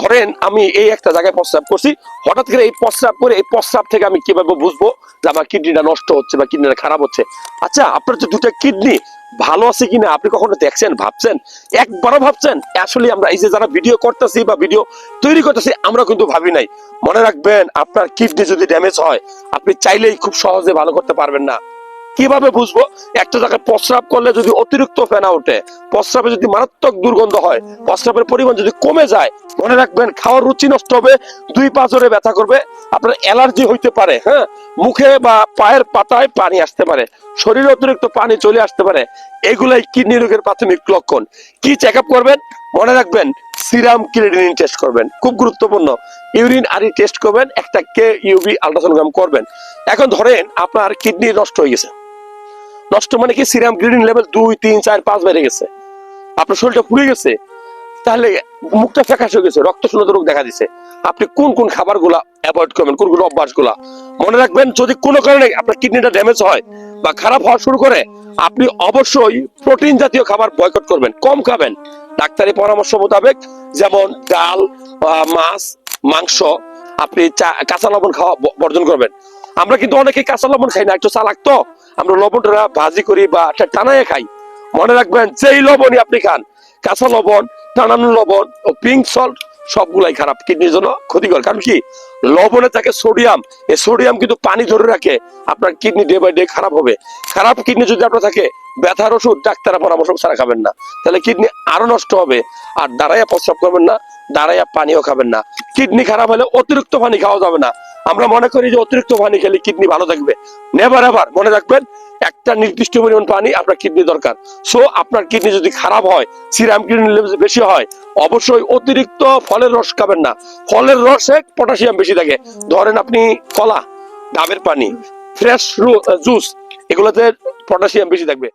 ধরেন আমি এই একটা জায়গায় প্রস্রাব করছি, হঠাৎ করে এই প্রস্রাব করে এই প্রস্রাব থেকে আমি কীভাবে বুঝব যে আমার কিডনিটা নষ্ট হচ্ছে বা কিডনিটা খারাপ হচ্ছে? আচ্ছা আপনার যে দুটো কিডনি ভালো আছে কিনা আপনি কখনো দেখছেন, ভাবছেন? একবারও ভাবছেন? আসলে আমরা এই যে যারা ভিডিও করতেছি বা ভিডিও তৈরি করতেছি, আমরা কিন্তু ভাবি নাই। মনে রাখবেন, আপনার কিডনি যদি ড্যামেজ হয়, আপনি চাইলেই খুব সহজে ভালো করতে পারবেন না। কীভাবে বুঝব? একটা জায়গায় প্রস্রাব করলে যদি অতিরিক্ত ফেনা ওঠে, প্রস্রাবে যদি মারাত্মক দুর্গন্ধ হয়, প্রস্রাবের পরিমাণ যদি কমে যায়, মনে রাখবেন খাওয়ার রুচি নষ্ট হবে, দুই পাঁচরে ব্যথা করবে, আপনার অ্যালার্জি হইতে পারে হ্যাঁ? মুখে বা পায়ের পাতায় পানি আসতে পারে, শরীরে অতিরিক্ত পানি চলে আসতে পারে। এগুলাই কিডনি রোগের প্রাথমিক লক্ষণ। কি চেক করবেন? মনে রাখবেন, সিরাম ক্রিয়েটিনিন টেস্ট করবেন। খুব গুরুত্বপূর্ণ। ইউরিন আরি টেস্ট করবেন, একটা কে ইউবি আলট্রাসোনোগ্রাম করবেন। এখন ধরেন আপনার কিডনি নষ্ট হয়ে গেছে। নষ্ট মানে কি সিরাম গ্রিডিন লেভেল দুই, তিন, চার, পাঁচ বেড়ে গেছে। আপনার শরীরটা পুড়ে গেছে, তাহলে মুখটা ফ্যাকাশ হয়ে গেছে রক্ত শূন্যতা রোগ দেখা দিছে। আপনি কোন কোন খাবারগুলা অ্যাভয়েড করবেন, কোন কোন অভ্যাসগুলা মনে রাখবেন, যদি কোনো কারণে আপনার কিডনিটা ড্যামেজ হয় বা খারাপ হওয়া শুরু করে, আপনি অবশ্যই প্রোটিন জাতীয় খাবার বয়কট করবেন, কম খাবেন। ডাক্তারি পরামর্শ মোতাবেক যেমন ডাল মাছ, মাংস, আপনি কাঁচা লবণ খাওয়া বর্জন করবেন। আমরা কিন্তু অনেকে কাঁচা লবণ খাই না, একটু চালাক তো। আমরা লবণটা ভাজি করি বা একটা টানায় খাই। মনে রাখবেন, যেই লবণই আপনি খান, কাঁচা লবণ, টানানো লবণ ও পিঙ্ক সল্ট সবগুলাই খারাপ, কিডনির জন্য ক্ষতিকর। কারণ কি? লবণে থাকে সোডিয়াম। এই সোডিয়াম কিন্তু পানি ধরে রাখে। আপনার কিডনি ডে বাই ডে খারাপ হবে। খারাপ কিডনি যদি আপনার থাকে, ব্যথার ওষুধ, ডাক্তারের পরামর্শ ছাড়া খাবেন না। তাহলে কিডনি আরও নষ্ট হবে। আর দাঁড়াইয়া প্রস্রাব করবেন না, দাঁড়াইয়া পানিও খাবেন না। কিডনি খারাপ হলে অতিরিক্ত পানি খাওয়া যাবে না। আমরা মনে করি যে অতিরিক্ত পানি খেলে কিডনি ভালো থাকবে। নেভার এভার মনে রাখবেন, একটা নির্দিষ্ট পরিমাণ পানি আপনার কিডনি দরকার। সো আপনার কিডনি যদি খারাপ হয় সিরাম কিডনি বেশি হয়, অবশ্যই অতিরিক্ত ফলের রস খাবেন না। ফলের রসে পটাশিয়াম বেশি থাকে। ধরেন আপনি কলা ডাবের পানি ফ্রেশ জুস এগুলোতে পটাশিয়াম বেশি থাকবে।